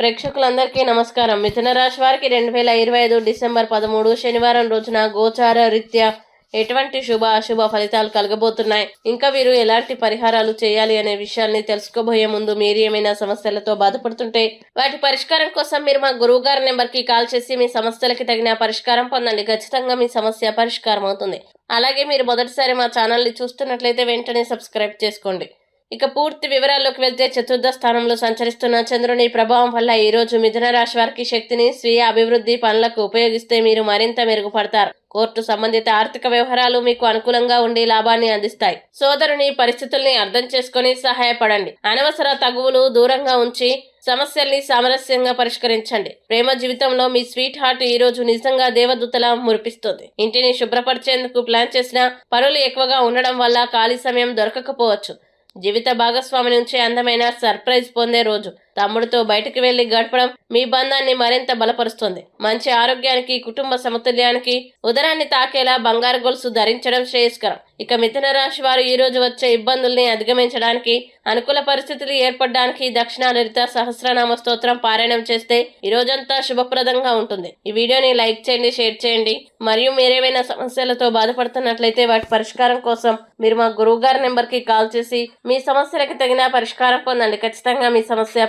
ప్రేక్షకులందరికీ నమస్కారం. మిథున రాశి వారికి రెండు వేల ఇరవై ఐదు డిసెంబర్ పదమూడు శనివారం రోజున గోచార రీత్యా ఎటువంటి శుభ అశుభ ఫలితాలు కలగబోతున్నాయి? ఇంకా వీరు ఎలాంటి పరిహారాలు చేయాలి అనే విషయాల్ని తెలుసుకోబోయే ముందు మీరు ఏమైనా సమస్యలతో బాధపడుతుంటే వాటి పరిష్కారం కోసం మీరు మా గురువు గారి నెంబర్కి కాల్ చేసి మీ సమస్యలకి తగిన పరిష్కారం పొందండి. ఖచ్చితంగా మీ సమస్య పరిష్కారం అవుతుంది. అలాగే మీరు మొదటిసారి మా ఛానల్ని చూస్తున్నట్లయితే వెంటనే సబ్స్క్రైబ్ చేసుకోండి. ఇక పూర్తి వివరాల్లోకి వెళ్తే చతుర్థ స్థానంలో సంచరిస్తున్న చంద్రుని ప్రభావం వల్ల ఈరోజు మిథున రాశి వారికి శక్తిని స్వీయ అభివృద్ధి పనులకు ఉపయోగిస్తే మీరు మరింత మెరుగుపడతారు. కోర్టు సంబంధిత ఆర్థిక వ్యవహారాలు మీకు అనుకూలంగా ఉండి లాభాన్ని అందిస్తాయి. సోదరుని పరిస్థితుల్ని అర్థం చేసుకొని సహాయపడండి. అనవసర తగువులు దూరంగా ఉంచి సమస్యల్ని సామరస్యంగా పరిష్కరించండి. ప్రేమ జీవితంలో మీ స్వీట్ హార్ట్ ఈ రోజు నిజంగా దేవదూతలా మురిపిస్తుంది. ఇంటిని శుభ్రపరిచేందుకు ప్లాన్ చేసిన పనులు ఎక్కువగా ఉండడం వల్ల ఖాళీ సమయం దొరకకపోవచ్చు. జీవిత భాగస్వామి నుంచి అందమైన సర్ప్రైజ్ పొందే రోజు. తమ్ముడితో బయటకు వెళ్ళి గడపడం మీ బంధాన్ని మరింత బలపరుస్తుంది. మంచి ఆరోగ్యానికి కుటుంబ సమతుల్యానికి ఉదరాన్ని తాకేలా బంగారు గొలుసు ధరించడం శ్రేయస్కరం. ఇక మిథున రాశి వారు ఈ రోజు వచ్చే ఇబ్బందుల్ని అధిగమించడానికి అనుకూల పరిస్థితులు ఏర్పడడానికి దక్షిణాలరిత సహస్రనామ స్తోత్రం పారాయణం చేస్తే ఈ రోజంతా శుభప్రదంగా ఉంటుంది. ఈ వీడియోని లైక్ చేయండి షేర్ చేయండి. మరియు మీరేమైనా సమస్యలతో బాధపడుతున్నట్లయితే వాటి పరిష్కారం కోసం మీరు మా గురువు గారి నెంబర్కి కాల్ చేసి మీ సమస్యలకు తగిన పరిష్కారం పొందండి. ఖచ్చితంగా మీ సమస్య